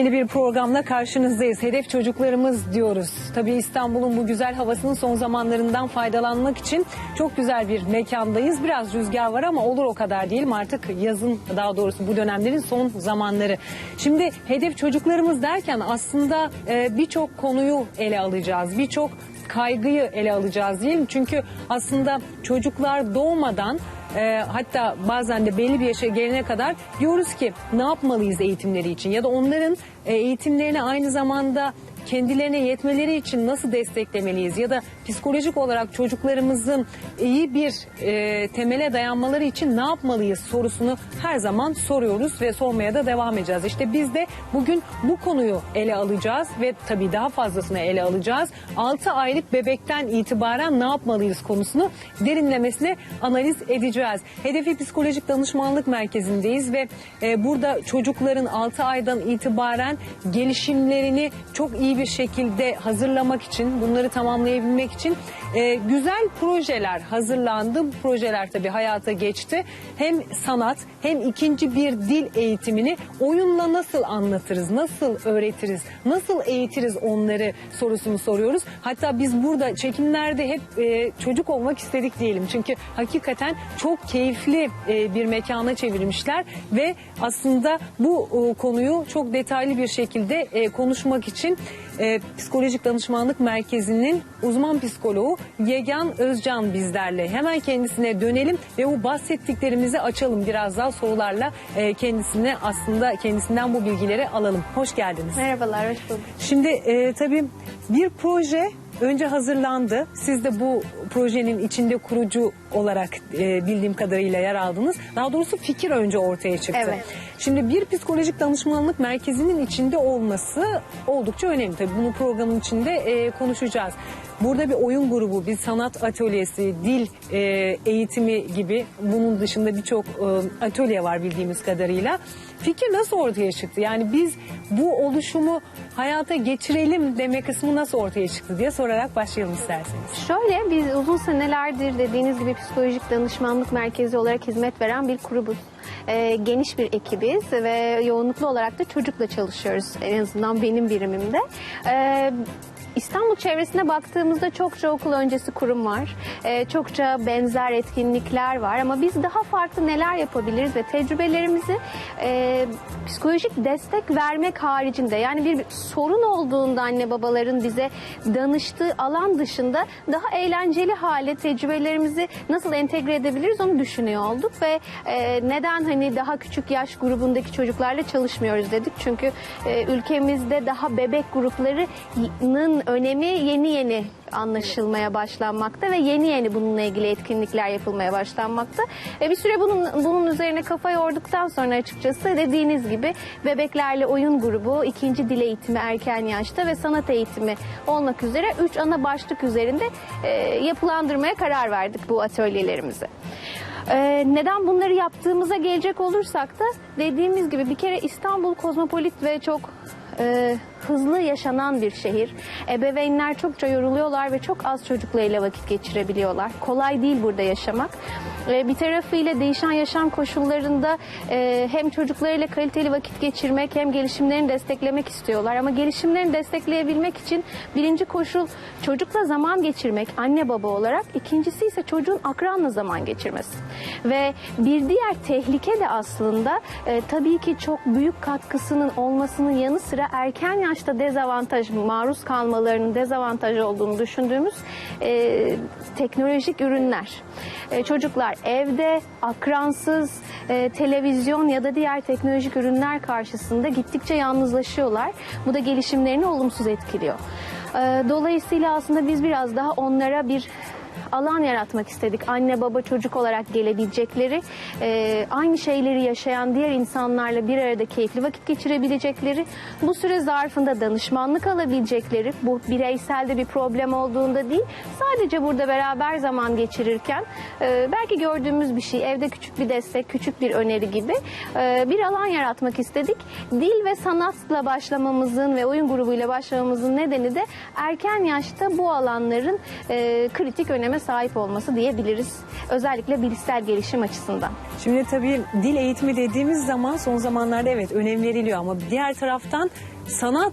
Yepyeni bir programla karşınızdayız. Hedef çocuklarımız diyoruz. Tabii İstanbul'un bu güzel havasının son zamanlarından faydalanmak için çok güzel bir mekandayız. Biraz rüzgar var ama olur o kadar değil? Artık yazın daha doğrusu bu dönemlerin son zamanları. Şimdi hedef çocuklarımız derken aslında e, birçok konuyu ele alacağız. Birçok kaygıyı ele alacağız değil mi? Çünkü aslında çocuklar doğmadan e, hatta bazen de belli bir yaşa gelene kadar diyoruz ki ne yapmalıyız eğitimleri için? Ya da onların e, eğitimlerini aynı zamanda kendilerine yetmeleri için nasıl desteklemeliyiz? Ya da psikolojik olarak çocuklarımızın iyi bir e, temele dayanmaları için ne yapmalıyız sorusunu her zaman soruyoruz ve sormaya da devam edeceğiz. İşte biz de bugün bu konuyu ele alacağız ve tabii daha fazlasını ele alacağız. 6 aylık bebekten itibaren ne yapmalıyız konusunu derinlemesine analiz edeceğiz. Hedefi Psikolojik Danışmanlık Merkezi'ndeyiz ve e, burada çocukların 6 aydan itibaren gelişimlerini çok iyi bir şekilde hazırlamak için, bunları tamamlayabilmek için için e, güzel projeler hazırlandı. Bu projeler tabii hayata geçti. Hem sanat hem ikinci bir dil eğitimini oyunla nasıl anlatırız, nasıl öğretiriz, nasıl eğitiriz onları sorusunu soruyoruz. Hatta biz burada çekimlerde hep e, çocuk olmak istedik diyelim. Çünkü hakikaten çok keyifli e, bir mekana çevirmişler ve aslında bu e, konuyu çok detaylı bir şekilde e, konuşmak için e, Psikolojik Danışmanlık Merkezi'nin uzman psikoloğu Yegan Özcan bizlerle. Hemen kendisine dönelim ve bu bahsettiklerimizi açalım biraz daha sorularla e, kendisine aslında kendisinden bu bilgileri alalım. Hoş geldiniz. Merhabalar, hoş bulduk. Şimdi e, tabii bir proje önce hazırlandı. Siz de bu projenin içinde kurucu olarak e, bildiğim kadarıyla yer aldınız. Daha doğrusu fikir önce ortaya çıktı. Evet. Şimdi bir psikolojik danışmanlık merkezinin içinde olması oldukça önemli. Tabii bunu programın içinde e, konuşacağız. Burada bir oyun grubu, bir sanat atölyesi, dil e, eğitimi gibi bunun dışında birçok e, atölye var bildiğimiz kadarıyla. Fikir nasıl ortaya çıktı? Yani biz bu oluşumu hayata geçirelim deme kısmı nasıl ortaya çıktı diye sorarak başlayalım isterseniz. Şöyle, biz uzun senelerdir dediğiniz gibi psikolojik danışmanlık merkezi olarak hizmet veren bir grubuz. Ee, geniş bir ekibiz ve yoğunluklu olarak da çocukla çalışıyoruz. En azından benim birimimde. Ee, İstanbul çevresine baktığımızda çokça okul öncesi kurum var. Ee, çokça benzer etkinlikler var ama biz daha farklı neler yapabiliriz ve tecrübelerimizi e, psikolojik destek vermek haricinde yani bir sorun olduğunda anne babaların bize danıştığı alan dışında daha eğlenceli hale tecrübelerimizi nasıl entegre edebiliriz onu düşünüyor olduk ve e, neden hani daha küçük yaş grubundaki çocuklarla çalışmıyoruz dedik. Çünkü e, ülkemizde daha bebek gruplarının önemi yeni yeni anlaşılmaya başlanmakta ve yeni yeni bununla ilgili etkinlikler yapılmaya başlanmakta. E, bir süre bunun bunun üzerine kafa yorduktan sonra açıkçası dediğiniz gibi bebeklerle oyun grubu, ikinci dil eğitimi erken yaşta ve sanat eğitimi olmak üzere üç ana başlık üzerinde e, yapılandırmaya karar verdik bu atölyelerimizi. Ee, neden bunları yaptığımıza gelecek olursak da dediğimiz gibi bir kere İstanbul kozmopolit ve çok e, hızlı yaşanan bir şehir. Ebeveynler çokça yoruluyorlar ve çok az çocuklarıyla vakit geçirebiliyorlar. Kolay değil burada yaşamak. E, bir tarafıyla değişen yaşam koşullarında e, hem çocuklarıyla kaliteli vakit geçirmek hem gelişimlerini desteklemek istiyorlar. Ama gelişimlerini destekleyebilmek için birinci koşul çocukla zaman geçirmek anne baba olarak. İkincisi ise çocuğun akranla zaman geçirmesi. Ve bir diğer tehlike de aslında e, tabii ki çok büyük katkısının olmasının yanı sıra erken yaşta dezavantaj, maruz kalmalarının dezavantaj olduğunu düşündüğümüz e, teknolojik ürünler. E, çocuklar evde akransız e, televizyon ya da diğer teknolojik ürünler karşısında gittikçe yalnızlaşıyorlar. Bu da gelişimlerini olumsuz etkiliyor. E, dolayısıyla aslında biz biraz daha onlara bir alan yaratmak istedik. Anne baba çocuk olarak gelebilecekleri, e, aynı şeyleri yaşayan diğer insanlarla bir arada keyifli vakit geçirebilecekleri, bu süre zarfında danışmanlık alabilecekleri, bu bireyselde bir problem olduğunda değil, sadece burada beraber zaman geçirirken e, belki gördüğümüz bir şey, evde küçük bir destek, küçük bir öneri gibi e, bir alan yaratmak istedik. Dil ve sanatla başlamamızın ve oyun grubuyla başlamamızın nedeni de erken yaşta bu alanların e, kritik öneme sahip olması diyebiliriz. Özellikle bilişsel gelişim açısından. Şimdi tabii dil eğitimi dediğimiz zaman son zamanlarda evet önem veriliyor ama diğer taraftan sanat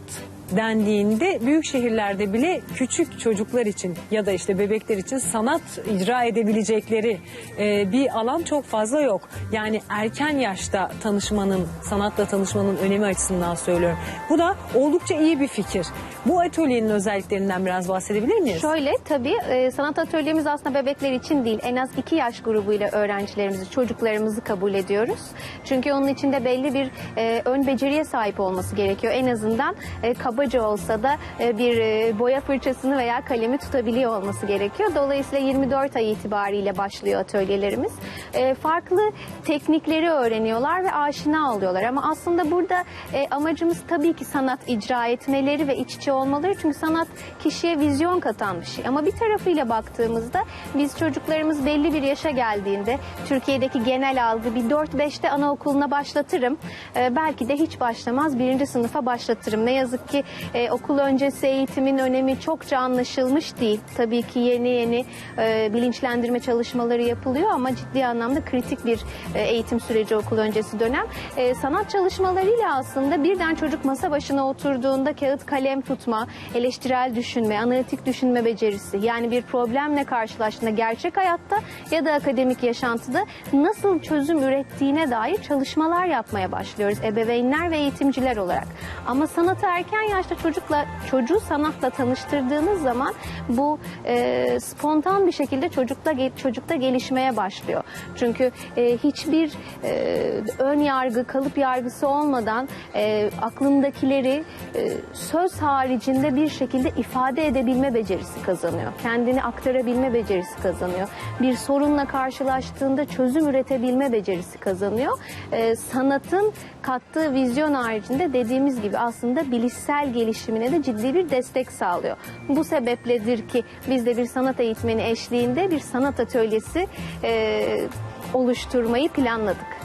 dendiğinde büyük şehirlerde bile küçük çocuklar için ya da işte bebekler için sanat icra edebilecekleri e, bir alan çok fazla yok. Yani erken yaşta tanışmanın, sanatla tanışmanın önemi açısından söylüyorum. Bu da oldukça iyi bir fikir. Bu atölyenin özelliklerinden biraz bahsedebilir miyiz? Şöyle tabii e, sanat atölyemiz aslında bebekler için değil en az iki yaş grubuyla öğrencilerimizi, çocuklarımızı kabul ediyoruz. Çünkü onun içinde belli bir e, ön beceriye sahip olması gerekiyor. En azından e, kabaca olsa da e, bir e, boya fırçasını veya kalemi tutabiliyor olması gerekiyor. Dolayısıyla 24 ay itibariyle başlıyor atölyelerimiz. E, farklı teknikleri öğreniyorlar ve aşina oluyorlar. Ama aslında burada amacımız tabii ki sanat icra etmeleri ve iç içe olmaları. Çünkü sanat kişiye vizyon katan bir şey. Ama bir tarafıyla baktığımızda biz çocuklarımız belli bir yaşa geldiğinde Türkiye'deki genel algı bir 4-5'te anaokuluna başlatırım. Belki de hiç başlamaz birinci sınıfa başlatırım. Ne yazık ki e, okul öncesi eğitimin önemi çokça anlaşılmış değil. Tabii ki yeni yeni e, bilinçlendirme çalışmaları yapılıyor ama ciddi anlamda kritik bir e, eğitim süreci okul öncesi dönem. E, sanat çalışmalarıyla aslında birden çocuk masa başına oturduğunda kağıt kalem tutma, eleştirel düşünme, analitik düşünme becerisi yani bir problemle karşılaştığında gerçek hayatta ya da akademik yaşantıda nasıl çözüm ürettiğine dair çalışmalar yapmaya başlıyoruz ebeveynler ve eğitimciler olarak. Ama sanatı erken yaşta çocukla çocuğu sanatla tanıştırdığınız zaman bu e, spontan bir şekilde çocukta çocukta gelişmeye başlıyor. Çünkü e, hiçbir e, ön yargı, kalıp yargısı olmadan e, aklındakileri e, söz haricinde bir şekilde ifade edebilme becerisi kazanıyor. Kendini aktarabilme becerisi kazanıyor. Bir sorunla karşılaştığında çözüm üretebilme becerisi kazanıyor. E, sanatın kattığı vizyon haricinde dediğimiz gibi aslında bilişsel gelişimine de ciddi bir destek sağlıyor. Bu sebepledir ki biz de bir sanat eğitmeni eşliğinde bir sanat atölyesi e, oluşturmayı planladık.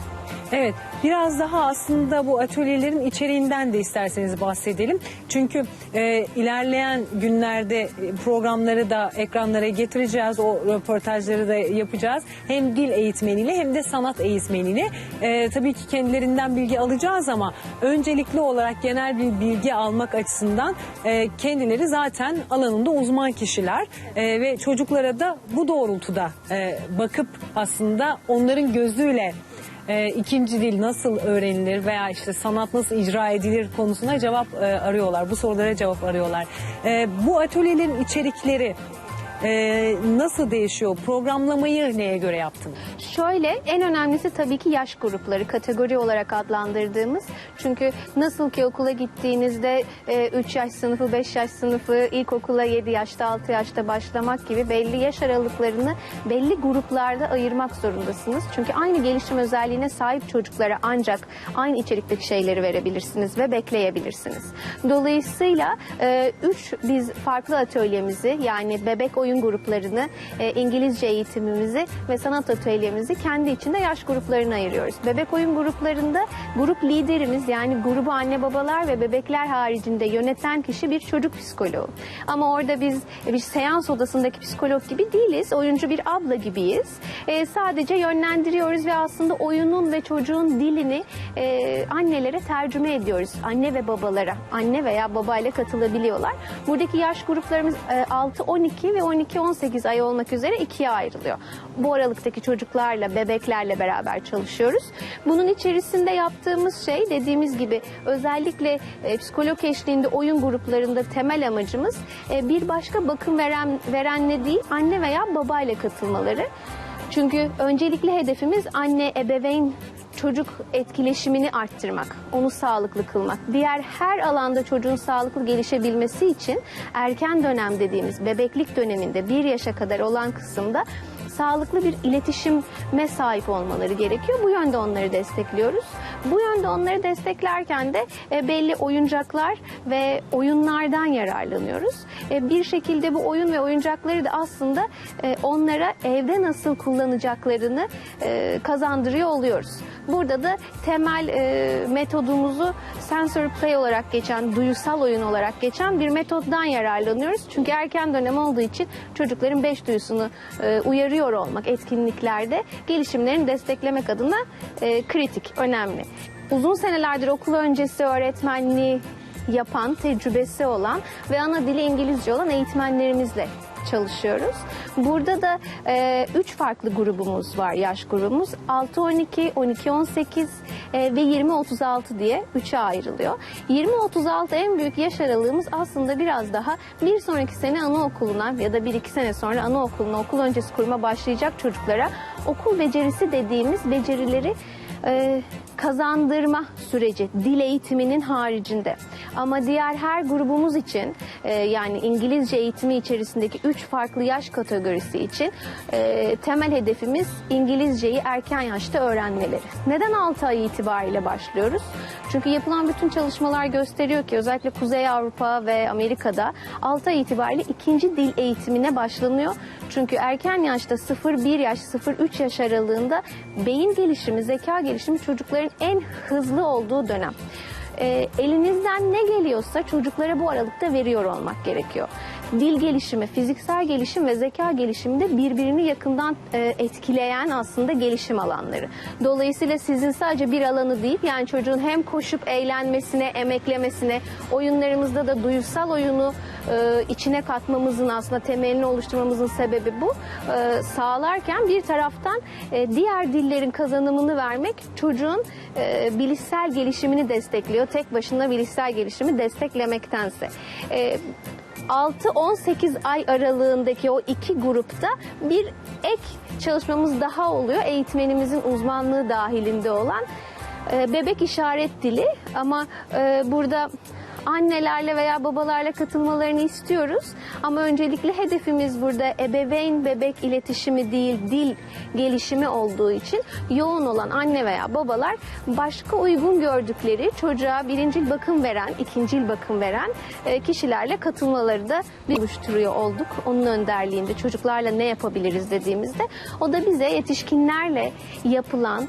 Evet, biraz daha aslında bu atölyelerin içeriğinden de isterseniz bahsedelim. Çünkü e, ilerleyen günlerde e, programları da ekranlara getireceğiz, o röportajları da yapacağız. Hem dil eğitmeniyle hem de sanat eğitmeniyle. E, tabii ki kendilerinden bilgi alacağız ama öncelikli olarak genel bir bilgi almak açısından e, kendileri zaten alanında uzman kişiler E, ve çocuklara da bu doğrultuda e, bakıp aslında onların gözüyle e, ikinci dil nasıl öğrenilir veya işte sanat nasıl icra edilir konusuna cevap e, arıyorlar. Bu sorulara cevap arıyorlar. E, bu atölyelerin içerikleri e, nasıl değişiyor? Programlamayı neye göre yaptınız? Şöyle en önemlisi tabii ki yaş grupları kategori olarak adlandırdığımız. Çünkü nasıl ki okula gittiğinizde 3 yaş sınıfı, 5 yaş sınıfı, ilkokula 7 yaşta, 6 yaşta başlamak gibi belli yaş aralıklarını belli gruplarda ayırmak zorundasınız. Çünkü aynı gelişim özelliğine sahip çocuklara ancak aynı içerikteki şeyleri verebilirsiniz ve bekleyebilirsiniz. Dolayısıyla 3 biz farklı atölyemizi yani bebek oyun gruplarını, e, İngilizce eğitimimizi ve sanat atölyemizi kendi içinde yaş gruplarına ayırıyoruz. Bebek oyun gruplarında grup liderimiz yani grubu anne babalar ve bebekler haricinde yöneten kişi bir çocuk psikoloğu. Ama orada biz bir seans odasındaki psikolog gibi değiliz. Oyuncu bir abla gibiyiz. E, sadece yönlendiriyoruz ve aslında oyunun ve çocuğun dilini e, annelere tercüme ediyoruz. Anne ve babalara. Anne veya babayla katılabiliyorlar. Buradaki yaş gruplarımız e, 6-12 ve 12-18 ay olmak üzere ikiye ayrılıyor. Bu aralıktaki çocuklarla, bebeklerle beraber çalışıyoruz. Bunun içerisinde yaptığımız şey dediğimiz gibi özellikle e, psikolog eşliğinde oyun gruplarında temel amacımız e, bir başka bakım veren verenle değil anne veya babayla katılmaları. Çünkü öncelikli hedefimiz anne, ebeveyn çocuk etkileşimini arttırmak, onu sağlıklı kılmak. Diğer her alanda çocuğun sağlıklı gelişebilmesi için erken dönem dediğimiz bebeklik döneminde bir yaşa kadar olan kısımda sağlıklı bir iletişime sahip olmaları gerekiyor. Bu yönde onları destekliyoruz. Bu yönde onları desteklerken de e, belli oyuncaklar ve oyunlardan yararlanıyoruz. E, bir şekilde bu oyun ve oyuncakları da aslında e, onlara evde nasıl kullanacaklarını e, kazandırıyor oluyoruz. Burada da temel e, metodumuzu sensory play olarak geçen, duyusal oyun olarak geçen bir metoddan yararlanıyoruz. Çünkü erken dönem olduğu için çocukların beş duyusunu e, uyarıyor veriyor olmak etkinliklerde gelişimlerini desteklemek adına e, kritik, önemli. Uzun senelerdir okul öncesi öğretmenliği yapan, tecrübesi olan ve ana dili İngilizce olan eğitmenlerimizle çalışıyoruz. Burada da 3 farklı grubumuz var, yaş grubumuz. 6-12, 12-18 e, ve 20-36 diye 3'e ayrılıyor. 20-36 en büyük yaş aralığımız aslında biraz daha bir sonraki sene anaokuluna ya da 1-2 sene sonra anaokuluna, okul öncesi kuruma başlayacak çocuklara okul becerisi dediğimiz becerileri e, kazandırma süreci dil eğitiminin haricinde. Ama diğer her grubumuz için e, yani İngilizce eğitimi içerisindeki üç farklı yaş kategorisi için e, temel hedefimiz İngilizceyi erken yaşta öğrenmeleri. Neden 6 ay itibariyle başlıyoruz? Çünkü yapılan bütün çalışmalar gösteriyor ki özellikle Kuzey Avrupa ve Amerika'da 6 ay itibariyle ikinci dil eğitimine başlanıyor. Çünkü erken yaşta 0-1 yaş, 0-3 yaş aralığında beyin gelişimi, zeka gelişimi çocukların en hızlı olduğu dönem. Ee, elinizden ne geliyorsa çocuklara bu aralıkta veriyor olmak gerekiyor. Dil gelişimi, fiziksel gelişim ve zeka gelişimi de birbirini yakından e, etkileyen aslında gelişim alanları. Dolayısıyla sizin sadece bir alanı değil, yani çocuğun hem koşup eğlenmesine, emeklemesine, oyunlarımızda da duysal oyunu e, içine katmamızın aslında temelini oluşturmamızın sebebi bu. E, sağlarken bir taraftan e, diğer dillerin kazanımını vermek çocuğun e, bilişsel gelişimini destekliyor. Tek başına bilişsel gelişimi desteklemektense. E, 6-18 ay aralığındaki o iki grupta bir ek çalışmamız daha oluyor. Eğitmenimizin uzmanlığı dahilinde olan e, bebek işaret dili ama e, burada annelerle veya babalarla katılmalarını istiyoruz. Ama öncelikle hedefimiz burada ebeveyn bebek iletişimi değil dil gelişimi olduğu için yoğun olan anne veya babalar başka uygun gördükleri çocuğa birincil bakım veren, ikincil bakım veren e, kişilerle katılmaları da oluşturuyor olduk. Onun önderliğinde çocuklarla ne yapabiliriz dediğimizde o da bize yetişkinlerle yapılan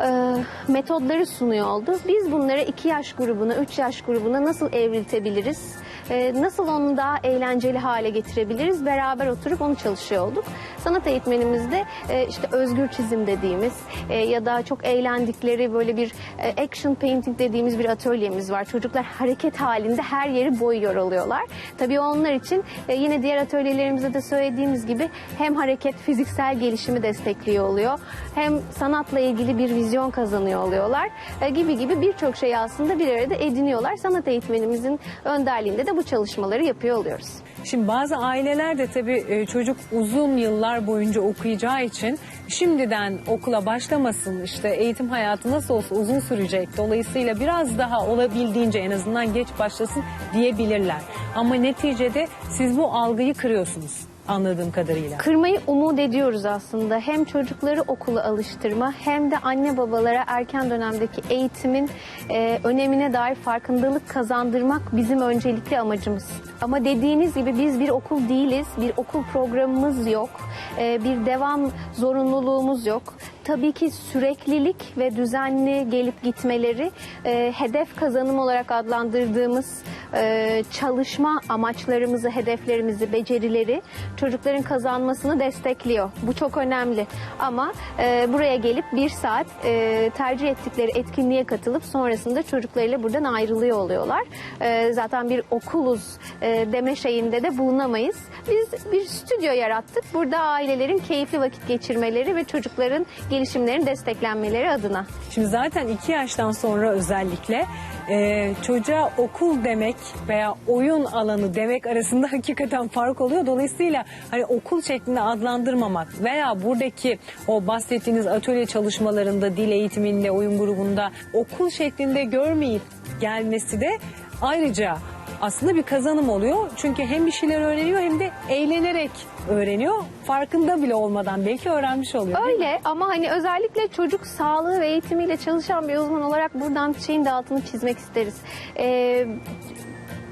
e, metodları sunuyor oldu. Biz bunları 2 yaş grubuna, 3 yaş grubuna nasıl evriltebiliriz? E, nasıl onu daha eğlenceli hale getirebiliriz? Beraber oturup onu çalışıyor olduk. Sanat eğitmenimizde e, işte özgür çizim dediğimiz e, ya da çok eğlendikleri böyle bir e, action painting dediğimiz bir atölyemiz var. Çocuklar hareket halinde her yeri boyuyor oluyorlar. Tabii onlar için yine diğer atölyelerimizde de söylediğimiz gibi hem hareket fiziksel gelişimi destekliyor oluyor. Hem sanatla ilgili bir vizyon kazanıyor oluyorlar. Gibi gibi birçok şeyi aslında bir arada ediniyorlar. Sanat eğitmenimizin önderliğinde de bu çalışmaları yapıyor oluyoruz. Şimdi bazı aileler de tabii e, çocuk uzun yıllar boyunca okuyacağı için şimdiden okula başlamasın işte eğitim hayatı nasıl olsa uzun sürecek. Dolayısıyla biraz daha olabildiğince en azından geç başlasın diyebilirler. Ama neticede siz bu algıyı kırıyorsunuz anladığım kadarıyla. Kırmayı umut ediyoruz aslında. Hem çocukları okula alıştırma hem de anne babalara erken dönemdeki eğitimin e, önemine dair farkındalık kazandırmak bizim öncelikli amacımız. Ama dediğiniz gibi biz bir okul değiliz, bir okul programımız yok, e, bir devam zorunluluğumuz yok. Tabii ki süreklilik ve düzenli gelip gitmeleri e, hedef kazanım olarak adlandırdığımız e, çalışma amaçlarımızı, hedeflerimizi, becerileri çocukların kazanmasını destekliyor. Bu çok önemli. Ama e, buraya gelip bir saat e, tercih ettikleri etkinliğe katılıp sonrasında çocuklarıyla buradan ayrılıyor oluyorlar. E, zaten bir okuluz e, deme şeyinde de bulunamayız. Biz bir stüdyo yarattık. Burada ailelerin keyifli vakit geçirmeleri ve çocukların gelişimlerin desteklenmeleri adına. Şimdi zaten iki yaştan sonra özellikle e, çocuğa okul demek veya oyun alanı demek arasında hakikaten fark oluyor. Dolayısıyla hani okul şeklinde adlandırmamak veya buradaki o bahsettiğiniz atölye çalışmalarında, dil eğitiminde, oyun grubunda okul şeklinde görmeyip gelmesi de ayrıca aslında bir kazanım oluyor. Çünkü hem bir şeyler öğreniyor hem de eğlenerek öğreniyor. Farkında bile olmadan belki öğrenmiş oluyor. Öyle ama hani özellikle çocuk sağlığı ve eğitimiyle çalışan bir uzman olarak buradan şeyin de altını çizmek isteriz. Ee,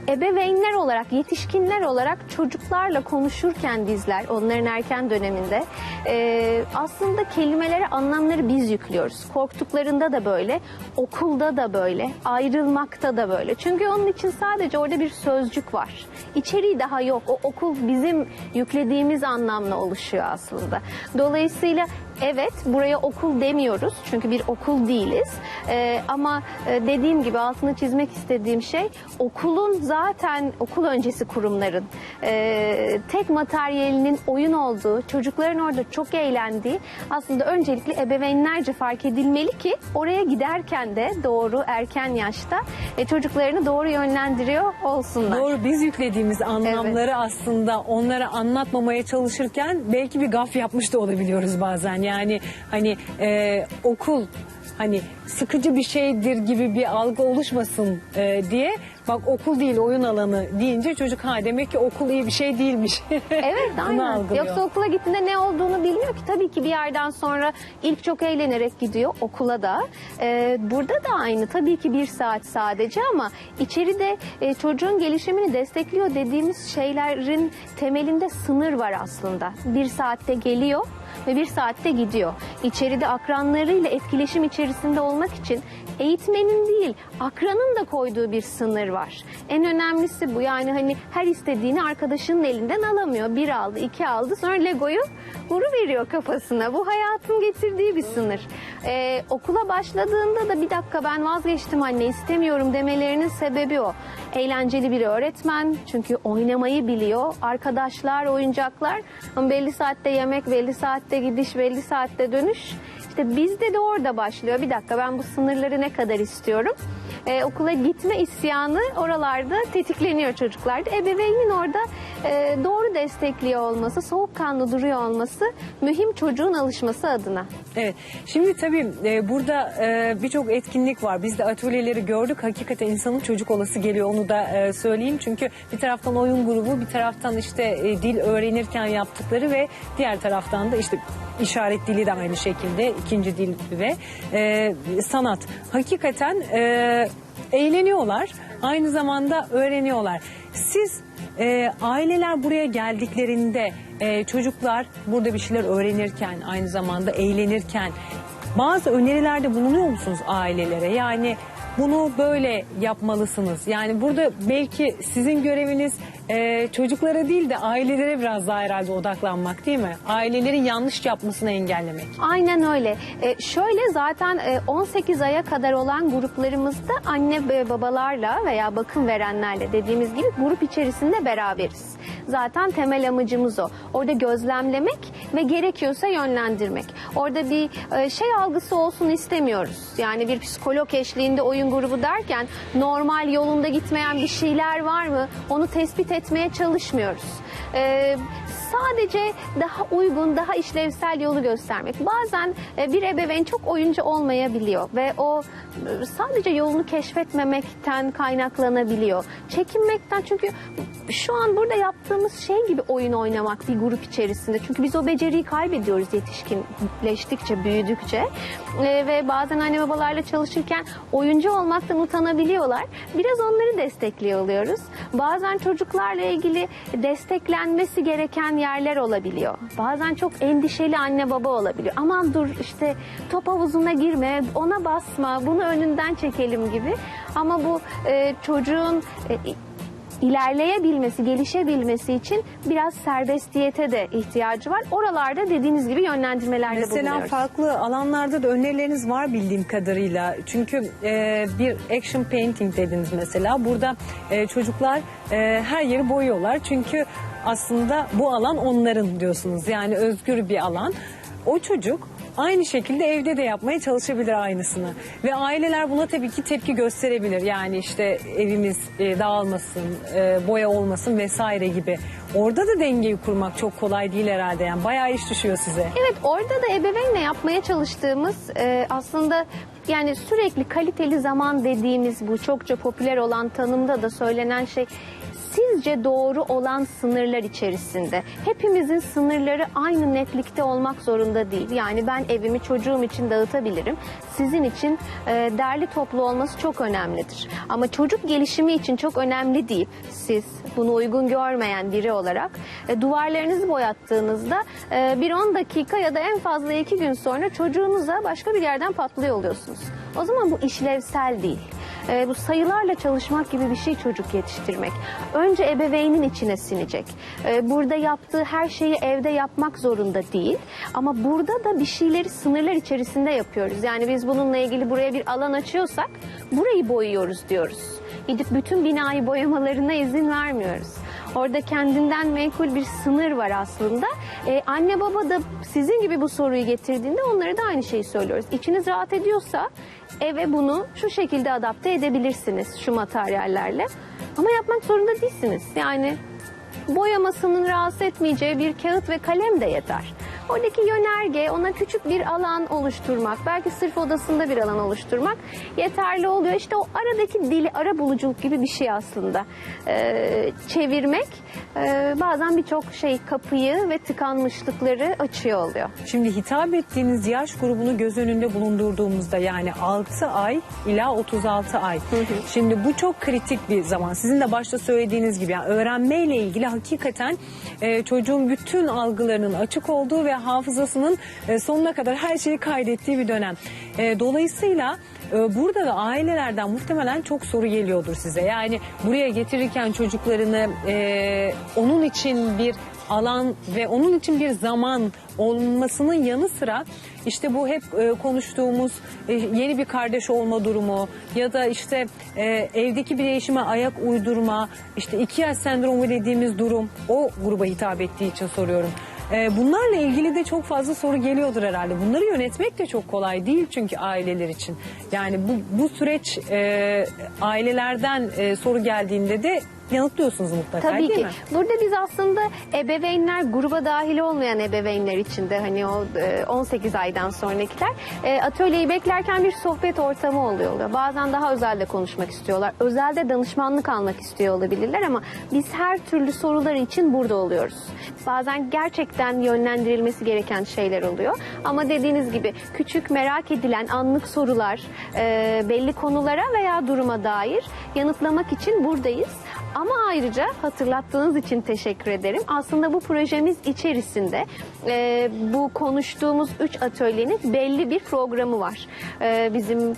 ebeveynler olarak, yetişkinler olarak çocuklarla konuşurken bizler onların erken döneminde e, aslında kelimelere anlamları biz yüklüyoruz. Korktuklarında da böyle, okulda da böyle, ayrılmakta da böyle. Çünkü onun için sadece orada bir sözcük var. İçeriği daha yok. O okul bizim yüklediğimiz anlamla oluşuyor aslında. Dolayısıyla evet buraya okul demiyoruz çünkü bir okul değiliz. Ee, ama e, dediğim gibi altını çizmek istediğim şey okulun zaten okul öncesi kurumların e, tek materyalinin oyun olduğu, çocukların orada çok eğlendiği aslında öncelikle ebeveynlerce fark edilmeli ki oraya giderken de doğru erken yaşta e, çocuklarını doğru yönlendiriyor olsunlar. Doğru biz yüklediğimiz anlamları aslında onlara anlatmamaya çalışırken belki bir gaf yapmış da olabiliyoruz bazen. Yani hani e, okul hani sıkıcı bir şeydir gibi bir algı oluşmasın e, diye bak okul değil oyun alanı deyince çocuk ha demek ki okul iyi bir şey değilmiş. Evet Bunu aynen. algılıyor. Yoksa okula gittiğinde ne olduğunu bilmiyor ki. Tabii ki bir yerden sonra ilk çok eğlenerek gidiyor okula da. Ee, burada da aynı. Tabii ki bir saat sadece ama içeride e, çocuğun gelişimini destekliyor dediğimiz şeylerin temelinde sınır var aslında. Bir saatte geliyor ve bir saatte gidiyor. İçeride akranlarıyla etkileşim içerisinde olmak için eğitmenin değil akranın da koyduğu bir sınır var. En önemlisi bu yani hani her istediğini arkadaşının elinden alamıyor. Bir aldı, iki aldı sonra Lego'yu vuru veriyor kafasına. Bu hayatın getirdiği bir sınır. Ee, okula başladığında da bir dakika ben vazgeçtim anne istemiyorum demelerinin sebebi o. Eğlenceli bir öğretmen çünkü oynamayı biliyor. Arkadaşlar, oyuncaklar ama belli saatte yemek, belli saatte gidiş, belli saatte dönüş. İşte bizde de orada başlıyor. Bir dakika ben bu sınırları ne kadar istiyorum? Ee, okula gitme isyanı oralarda tetikleniyor çocuklarda. Ebeveynin orada e, doğru destekliyor olması, soğukkanlı duruyor olması mühim çocuğun alışması adına. Evet. Şimdi tabii e, burada e, birçok etkinlik var. Biz de atölyeleri gördük. Hakikaten insanın çocuk olası geliyor. Onu da e, söyleyeyim. Çünkü bir taraftan oyun grubu, bir taraftan işte e, dil öğrenirken yaptıkları ve diğer taraftan da işte işaret dili de aynı şekilde ikinci dil ve e, sanat. Hakikaten e, eğleniyorlar. Aynı zamanda öğreniyorlar. Siz e, aileler buraya geldiklerinde e, çocuklar burada bir şeyler öğrenirken aynı zamanda eğlenirken bazı önerilerde bulunuyor musunuz ailelere? Yani bunu böyle yapmalısınız. Yani burada belki sizin göreviniz e, çocuklara değil de ailelere biraz daha herhalde odaklanmak değil mi? Ailelerin yanlış yapmasını engellemek. Aynen öyle. E, şöyle zaten e, 18 aya kadar olan gruplarımızda anne ve babalarla veya bakım verenlerle dediğimiz gibi grup içerisinde beraberiz. Zaten temel amacımız o. Orada gözlemlemek ve gerekiyorsa yönlendirmek. Orada bir e, şey algısı olsun istemiyoruz. Yani bir psikolog eşliğinde oyun grubu derken normal yolunda gitmeyen bir şeyler var mı? Onu tespit etmeye çalışmıyoruz. E, sadece daha uygun, daha işlevsel yolu göstermek. Bazen e, bir ebeveyn çok oyuncu olmayabiliyor ve o e, sadece yolunu keşfetmemekten kaynaklanabiliyor. Çekinmekten çünkü şu an burada yaptığımız şey gibi oyun oynamak bir grup içerisinde. Çünkü biz o beceriyi kaybediyoruz yetişkinleştikçe, büyüdükçe. E, ve bazen anne babalarla çalışırken oyuncu olmaktan utanabiliyorlar. Biraz onları destekliyor oluyoruz. Bazen çocuklarla ilgili desteklenmesi gereken yerler olabiliyor. Bazen çok endişeli anne baba olabiliyor. Aman dur işte top havuzuna girme, ona basma, bunu önünden çekelim gibi. Ama bu e, çocuğun e, ilerleyebilmesi, gelişebilmesi için biraz serbestiyete de ihtiyacı var. Oralarda dediğiniz gibi yönlendirmelerde Mesela bulunuyoruz. farklı alanlarda da önerileriniz var bildiğim kadarıyla. Çünkü e, bir action painting dediniz mesela. Burada e, çocuklar e, her yeri boyuyorlar. Çünkü aslında bu alan onların diyorsunuz. Yani özgür bir alan. O çocuk aynı şekilde evde de yapmaya çalışabilir aynısını. Ve aileler buna tabii ki tepki gösterebilir. Yani işte evimiz e, dağılmasın, e, boya olmasın vesaire gibi. Orada da dengeyi kurmak çok kolay değil herhalde. Yani bayağı iş düşüyor size. Evet orada da ebeveynle yapmaya çalıştığımız e, aslında yani sürekli kaliteli zaman dediğimiz bu çokça popüler olan tanımda da söylenen şey sizce doğru olan sınırlar içerisinde. Hepimizin sınırları aynı netlikte olmak zorunda değil. Yani ben evimi çocuğum için dağıtabilirim. Sizin için e, derli toplu olması çok önemlidir. Ama çocuk gelişimi için çok önemli deyip siz bunu uygun görmeyen biri olarak e, duvarlarınızı boyattığınızda e, bir 10 dakika ya da en fazla 2 gün sonra çocuğunuza başka bir yerden patlıyor oluyorsunuz. O zaman bu işlevsel değil. E, bu sayılarla çalışmak gibi bir şey çocuk yetiştirmek. Önce ebeveynin içine sinecek. E, burada yaptığı her şeyi evde yapmak zorunda değil. Ama burada da bir şeyleri sınırlar içerisinde yapıyoruz. Yani biz bununla ilgili buraya bir alan açıyorsak burayı boyuyoruz diyoruz. Gidip bütün binayı boyamalarına izin vermiyoruz. Orada kendinden menkul bir sınır var aslında. Ee, anne baba da sizin gibi bu soruyu getirdiğinde onlara da aynı şeyi söylüyoruz. İçiniz rahat ediyorsa eve bunu şu şekilde adapte edebilirsiniz şu materyallerle. Ama yapmak zorunda değilsiniz. Yani boyamasının rahatsız etmeyeceği bir kağıt ve kalem de yeter. Oradaki yönerge, ona küçük bir alan oluşturmak, belki sırf odasında bir alan oluşturmak yeterli oluyor. İşte o aradaki dili, ara buluculuk gibi bir şey aslında. Ee, çevirmek e, bazen birçok şey kapıyı ve tıkanmışlıkları açıyor oluyor. Şimdi hitap ettiğiniz yaş grubunu göz önünde bulundurduğumuzda yani 6 ay ila 36 ay. Şimdi bu çok kritik bir zaman. Sizin de başta söylediğiniz gibi yani öğrenmeyle ilgili hakikaten e, çocuğun bütün algılarının açık olduğu ve hafızasının e, sonuna kadar her şeyi kaydettiği bir dönem. E, dolayısıyla e, burada da ailelerden muhtemelen çok soru geliyordur size. Yani buraya getirirken çocuklarını onun için bir alan ve onun için bir zaman olmasının yanı sıra işte bu hep konuştuğumuz yeni bir kardeş olma durumu ya da işte evdeki bir değişime ayak uydurma işte iki yaş sendromu dediğimiz durum o gruba hitap ettiği için soruyorum. E, bunlarla ilgili de çok fazla soru geliyordur herhalde. Bunları yönetmek de çok kolay değil çünkü aileler için. Yani bu, bu süreç e, ailelerden e, soru geldiğinde de yanıtlıyorsunuz mutlaka Tabii değil ki. mi? Burada biz aslında ebeveynler gruba dahil olmayan ebeveynler için de hani o e, 18 aydan sonrakiler e, atölyeyi beklerken bir sohbet ortamı oluyor. Bazen daha özelde konuşmak istiyorlar. Özelde danışmanlık almak istiyor olabilirler ama biz her türlü sorular için burada oluyoruz. Bazen gerçekten yönlendirilmesi gereken şeyler oluyor. Ama dediğiniz gibi küçük merak edilen anlık sorular e, belli konulara veya duruma dair yanıtlamak için buradayız. Ama ayrıca hatırlattığınız için teşekkür ederim. Aslında bu projemiz içerisinde e, bu konuştuğumuz üç atölyenin belli bir programı var. E, bizim e,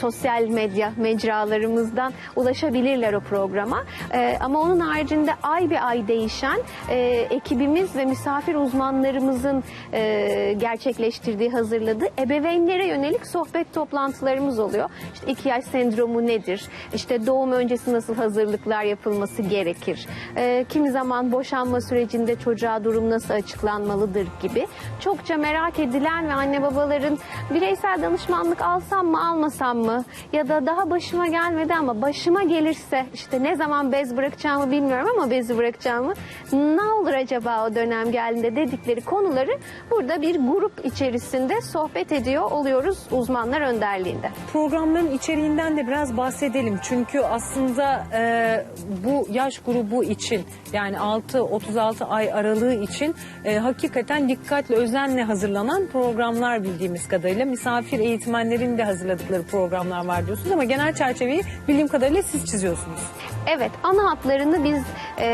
sosyal medya mecralarımızdan ulaşabilirler o programa. E, ama onun haricinde ay bir ay değişen e, ekibimiz ve misafir uzmanlarımızın e, gerçekleştirdiği, hazırladığı ebeveynlere yönelik sohbet toplantılarımız oluyor. İşte iki yaş sendromu nedir? İşte doğum öncesi nasıl hazırlıklar yapılması gerekir? Ee, kimi zaman boşanma sürecinde çocuğa durum nasıl açıklanmalıdır gibi. Çokça merak edilen ve anne babaların bireysel danışmanlık alsam mı almasam mı? Ya da daha başıma gelmedi ama başıma gelirse işte ne zaman bez bırakacağımı bilmiyorum ama bezi bırakacağımı ne olur acaba o dönem geldiğinde dedikleri konuları burada bir grup içerisinde sohbet ediyor oluyoruz uzmanlar önderliğinde. Programların içeriğinden de biraz bahsedelim. Çünkü aslında e, bu yaş grubu için yani 6-36 ay aralığı için e, hakikaten dikkatle özenle hazırlanan programlar bildiğimiz kadarıyla misafir eğitmenlerin de hazırladıkları programlar var diyorsunuz ama genel çerçeveyi bildiğim kadarıyla siz çiziyorsunuz. Evet, ana hatlarını biz e,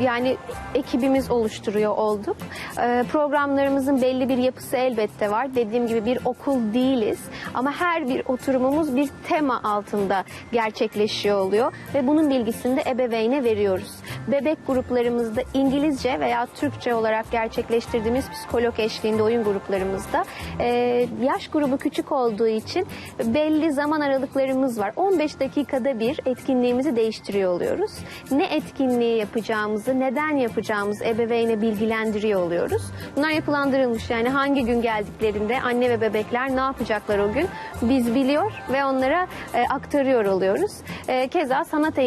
yani ekibimiz oluşturuyor olduk. E, programlarımızın belli bir yapısı elbette var. Dediğim gibi bir okul değiliz ama her bir oturumumuz bir tema altında gerçekleşiyor oluyor ve bunun bilgisini de ebeveyne veriyoruz. Bebek gruplarımızda İngilizce veya Türkçe olarak gerçekleştirdiğimiz psikolog eşliğinde oyun gruplarımızda e, yaş grubu küçük olduğu için belli zaman aralıklarımız var. 15 dakikada bir etkinliğimizi değiştiriyor oluyoruz. Ne etkinliği yapacağımızı, neden yapacağımızı ebeveyne bilgilendiriyor oluyoruz. Bunlar yapılandırılmış yani hangi gün geldiklerinde anne ve bebekler ne yapacaklar o gün biz biliyor ve onlara e, aktarıyor oluyoruz. E, keza sanat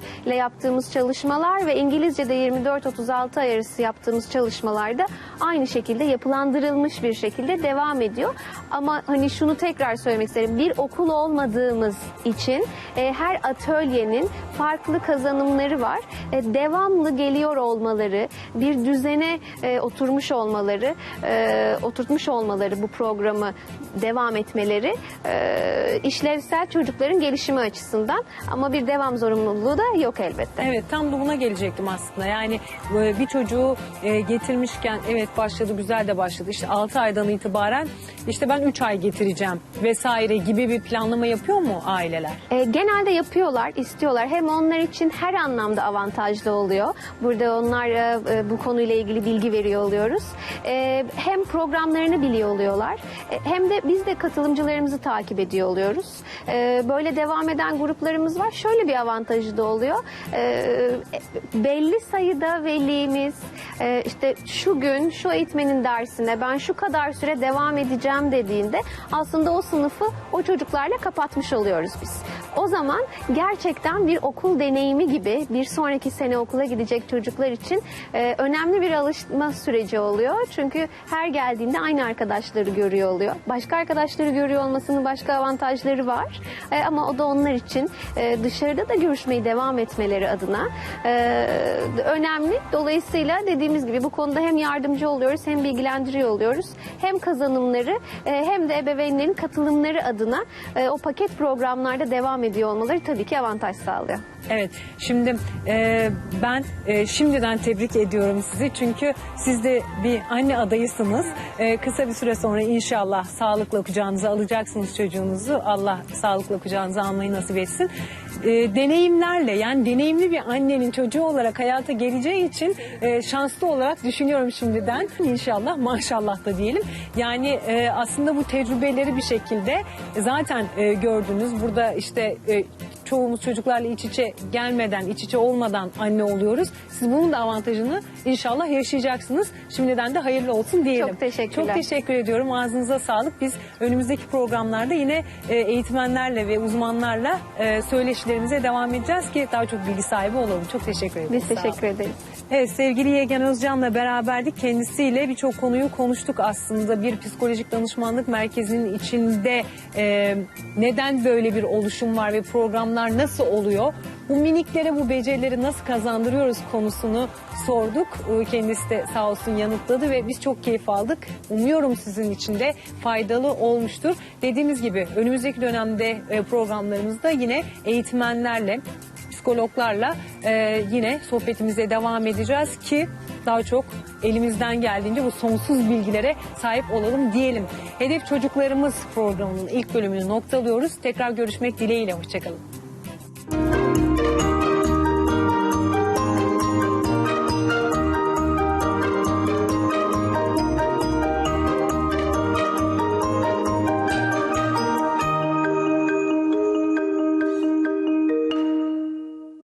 eğitmenimizle yaptığımız çalışma çalışmalar ve İngilizce'de 24-36 ay arası yaptığımız çalışmalarda aynı şekilde yapılandırılmış bir şekilde devam ediyor. Ama hani şunu tekrar söylemek isterim. Bir okul olmadığımız için e, her atölyenin farklı kazanımları var. E, devamlı geliyor olmaları, bir düzene e, oturmuş olmaları, e, oturtmuş olmaları bu programı devam etmeleri e, işlevsel çocukların gelişimi açısından ama bir devam zorunluluğu da yok elbette. Evet tam da buna gelecektim aslında. Yani e, bir çocuğu e, getirmişken evet başladı güzel de başladı. İşte 6 aydan itibaren işte ben 3 ay getireceğim vesaire gibi bir planlama yapıyor mu aileler? E, genelde yapıyorlar, istiyorlar. Hem onlar için her anlamda avantajlı oluyor. Burada onlara e, bu konuyla ilgili bilgi veriyor oluyoruz. E, hem programlarını biliyor oluyorlar. e, hem de biz de katılımcılarımızı takip ediyor oluyoruz. E, böyle devam eden gruplarımız var. Şöyle bir avantajı da oluyor. E, belli sayıda velimiz e, işte şu gün şu eğitmenin dersine ben şu kadar süre devam edeceğim dediğinde aslında o sınıfı o çocuklarla kapatmış oluyoruz biz. O zaman gerçekten bir okul deneyimi gibi bir sonraki sene okula gidecek çocuklar için e, önemli bir alışma süreci oluyor. Çünkü her geldiğinde aynı arkadaşları görüyor oluyor. Başka arkadaşları görüyor olmasının başka avantajları var. E, ama o da onlar için e, dışarıda da görüşmeyi devam etmeleri adına e, önemli. Dolayısıyla dediğimiz gibi bu konuda hem yardımcı oluyoruz hem bilgilendiriyor oluyoruz. Hem kazanımları e, hem de ebeveynlerin katılımları adına e, o paket programlarda devam ediyor olmaları tabii ki avantaj sağlıyor. Evet, şimdi e, ben e, şimdiden tebrik ediyorum sizi çünkü siz de bir anne adayısınız. E, kısa bir süre sonra inşallah sağlıkla kucağınıza alacaksınız çocuğunuzu. Allah sağlıkla kucağınıza almayı nasip etsin. E, deneyimlerle yani deneyimli bir annenin çocuğu olarak hayata geleceği için e, şanslı olarak düşünüyorum şimdiden. İnşallah maşallah da diyelim. Yani e, aslında bu tecrübeleri bir şekilde zaten e, gördünüz. Burada işte e, çoğumuz çocuklarla iç içe gelmeden, iç içe olmadan anne oluyoruz. Siz bunun da avantajını inşallah yaşayacaksınız. Şimdiden de hayırlı olsun diyelim. Çok teşekkürler. Çok teşekkür ediyorum. Ağzınıza sağlık. Biz önümüzdeki programlarda yine e, eğitmenlerle ve uzmanlarla e, söyleşilerimize devam edeceğiz ki daha çok bilgi sahibi olalım. Çok teşekkür ederim. Biz teşekkür ederiz. Evet sevgili Yegen Özcan'la beraberdik. Kendisiyle birçok konuyu konuştuk aslında. Bir psikolojik danışmanlık merkezinin içinde e, neden böyle bir oluşum var ve programlar nasıl oluyor? Bu miniklere bu becerileri nasıl kazandırıyoruz konusunu sorduk. Kendisi de sağ olsun yanıtladı ve biz çok keyif aldık. Umuyorum sizin için de faydalı olmuştur. Dediğimiz gibi önümüzdeki dönemde e, programlarımızda yine eğitmenlerle psikologlarla e, yine sohbetimize devam edeceğiz ki daha çok elimizden geldiğince bu sonsuz bilgilere sahip olalım diyelim. Hedef Çocuklarımız programının ilk bölümünü noktalıyoruz. Tekrar görüşmek dileğiyle. Hoşçakalın.